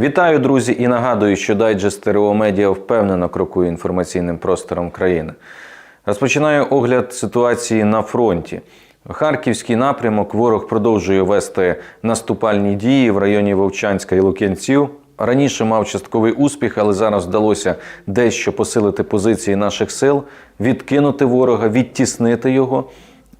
Вітаю, друзі, і нагадую, що дайджест Медіа впевнено крокує інформаційним простором країни. Розпочинаю огляд ситуації на фронті. Харківський напрямок ворог продовжує вести наступальні дії в районі Вовчанська і Лук'янців. Раніше мав частковий успіх, але зараз вдалося дещо посилити позиції наших сил, відкинути ворога, відтіснити його.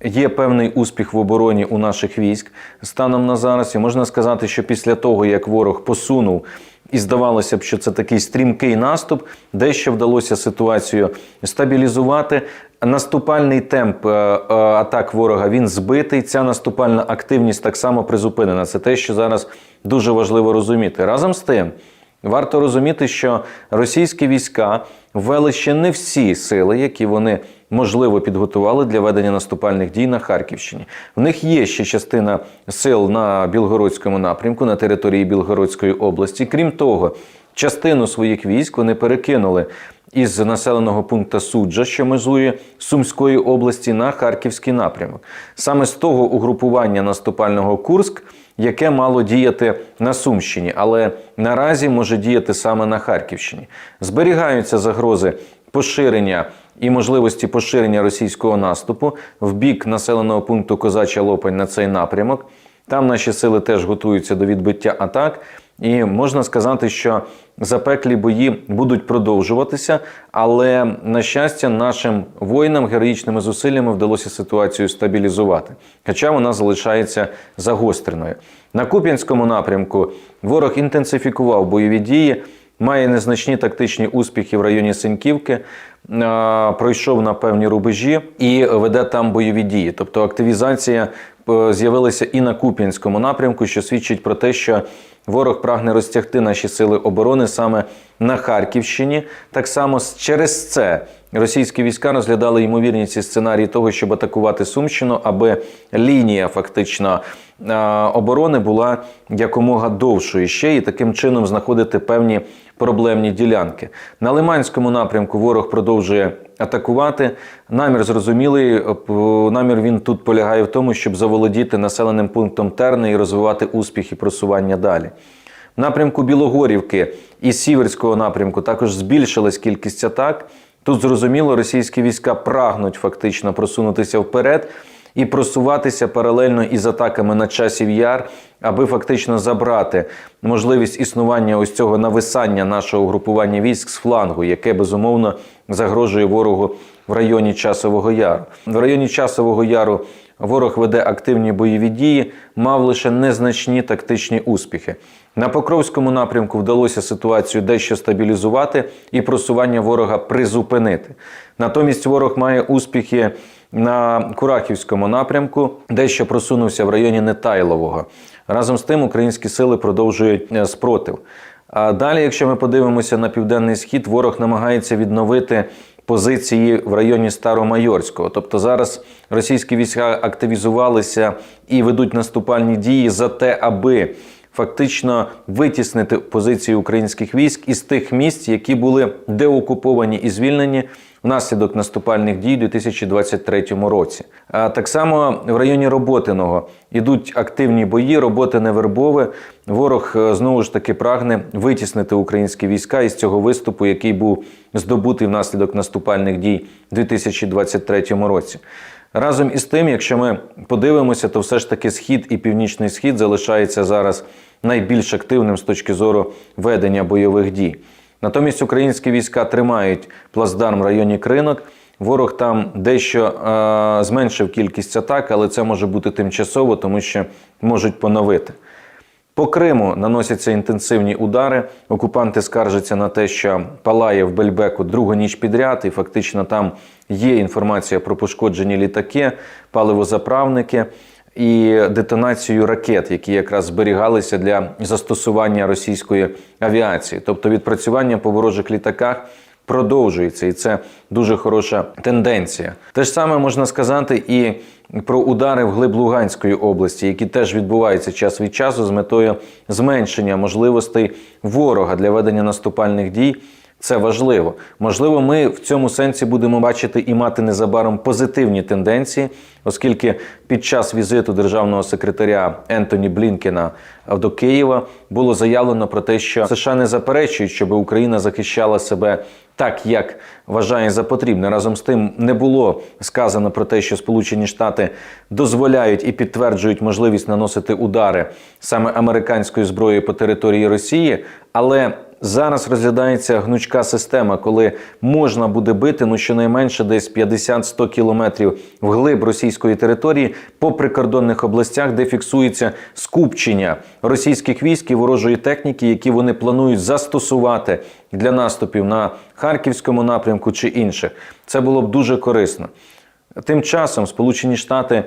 Є певний успіх в обороні у наших військ станом на зараз. І можна сказати, що після того, як ворог посунув, і здавалося б, що це такий стрімкий наступ, дещо вдалося ситуацію стабілізувати. Наступальний темп е, е, атак ворога він збитий. Ця наступальна активність так само призупинена. Це те, що зараз дуже важливо розуміти. Разом з тим. Варто розуміти, що російські війська ввели ще не всі сили, які вони можливо підготували для ведення наступальних дій на Харківщині. В них є ще частина сил на Білгородському напрямку на території Білгородської області. Крім того, частину своїх військ вони перекинули із населеного пункту Суджа, що межує Сумської області, на Харківський напрямок. Саме з того угрупування наступального Курськ яке мало діяти на Сумщині, але наразі може діяти саме на Харківщині. Зберігаються загрози поширення і можливості поширення російського наступу в бік населеного пункту Козача Лопань на цей напрямок. Там наші сили теж готуються до відбиття атак. І можна сказати, що запеклі бої будуть продовжуватися, але на щастя, нашим воїнам героїчними зусиллями вдалося ситуацію стабілізувати, хоча вона залишається загостреною. На Куп'янському напрямку ворог інтенсифікував бойові дії, має незначні тактичні успіхи в районі Синьківки, пройшов на певні рубежі і веде там бойові дії. Тобто активізація е, з'явилася і на Куп'янському напрямку, що свідчить про те, що Ворог прагне розтягти наші сили оборони саме на Харківщині. Так само через це російські війська розглядали ймовірні ці сценарії того, щоб атакувати Сумщину, аби лінія фактично оборони була якомога довшою ще і таким чином знаходити певні проблемні ділянки. На Лиманському напрямку ворог продовжує атакувати. Намір зрозумілий. Намір він тут полягає в тому, щоб заволодіти населеним пунктом Терни і розвивати успіх і просування далі. Напрямку Білогорівки і Сіверського напрямку також збільшилась кількість атак. Тут зрозуміло, російські війська прагнуть фактично просунутися вперед і просуватися паралельно із атаками на часів яр, аби фактично забрати можливість існування ось цього нависання нашого групування військ з флангу, яке безумовно загрожує ворогу в районі Часового Яру. В районі Часового Яру ворог веде активні бойові дії, мав лише незначні тактичні успіхи. На Покровському напрямку вдалося ситуацію дещо стабілізувати і просування ворога призупинити. Натомість ворог має успіхи на Курахівському напрямку, дещо просунувся в районі Нетайлового. Разом з тим українські сили продовжують е, спротив. А далі, якщо ми подивимося на південний схід, ворог намагається відновити позиції в районі Старомайорського. Тобто зараз російські війська активізувалися і ведуть наступальні дії за те, аби фактично витіснити позиції українських військ із тих місць, які були деокуповані і звільнені внаслідок наступальних дій у 2023 році. А так само в районі Роботиного ідуть активні бої, роботи невербове. Ворог е, знову ж таки прагне витіснити українські війська із цього виступу, який був здобутий внаслідок наступальних дій у 2023 році. Разом із тим, якщо ми подивимося, то все ж таки схід і північний схід залишається зараз найбільш активним з точки зору ведення бойових дій. Натомість українські війська тримають плацдарм в районі кринок. Ворог там дещо е зменшив кількість атак, але це може бути тимчасово, тому що можуть поновити. По Криму наносяться інтенсивні удари. Окупанти скаржаться на те, що палає в Бельбеку другу ніч підряд, і фактично там є інформація про пошкоджені літаки, паливозаправники і детонацію ракет, які якраз зберігалися для застосування російської авіації, тобто відпрацювання по ворожих літаках. Продовжується, і це дуже хороша тенденція. Те ж саме можна сказати і про удари в глиб Луганської області, які теж відбуваються час від часу з метою зменшення можливостей ворога для ведення наступальних дій Це важливо. Можливо, ми в цьому сенсі будемо бачити і мати незабаром позитивні тенденції, оскільки під час візиту державного секретаря Ентоні Блінкена до Києва було заявлено про те, що США не заперечують, щоб Україна захищала себе так, як вважає за потрібне. Разом з тим не було сказано про те, що Сполучені Штати дозволяють і підтверджують можливість наносити удари саме американською зброєю по території Росії, але Зараз розглядається гнучка система, коли можна буде бити ну щонайменше десь 50-100 кілометрів вглиб російської території по прикордонних областях, де фіксується скупчення російських військ і ворожої техніки, які вони планують застосувати для наступів на харківському напрямку чи інших. Це було б дуже корисно. Тим часом Сполучені Штати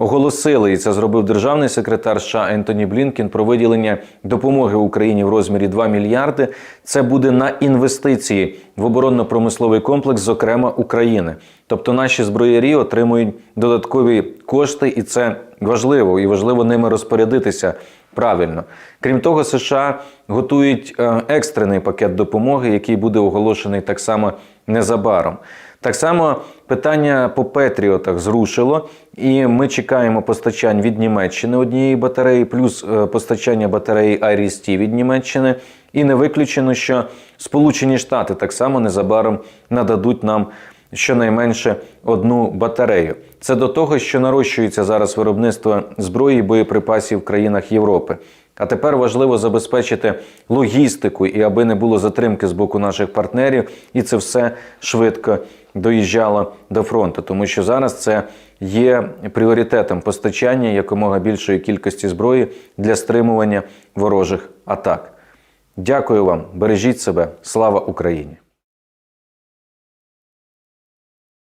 оголосили, і це зробив державний секретар США Ентоні Блінкін про виділення допомоги Україні в розмірі 2 мільярди. Це буде на інвестиції в оборонно-промисловий комплекс, зокрема України. Тобто наші зброярі отримують додаткові кошти, і це важливо, і важливо ними розпорядитися правильно. Крім того, США готують е, екстрений пакет допомоги, який буде оголошений так само незабаром. Так само питання по Петріотах зрушило, і ми чекаємо постачань від Німеччини однієї батареї, плюс е, постачання батареї Айріс-Ті від Німеччини. І не виключено, що Сполучені Штати так само незабаром нададуть нам щонайменше одну батарею. Це до того, що нарощується зараз виробництво зброї і боєприпасів в країнах Європи. А тепер важливо забезпечити логістику і аби не було затримки з боку наших партнерів, і це все швидко доїжджало до фронту, тому що зараз це є пріоритетом постачання якомога більшої кількості зброї для стримування ворожих атак. Дякую вам, бережіть себе, слава Україні!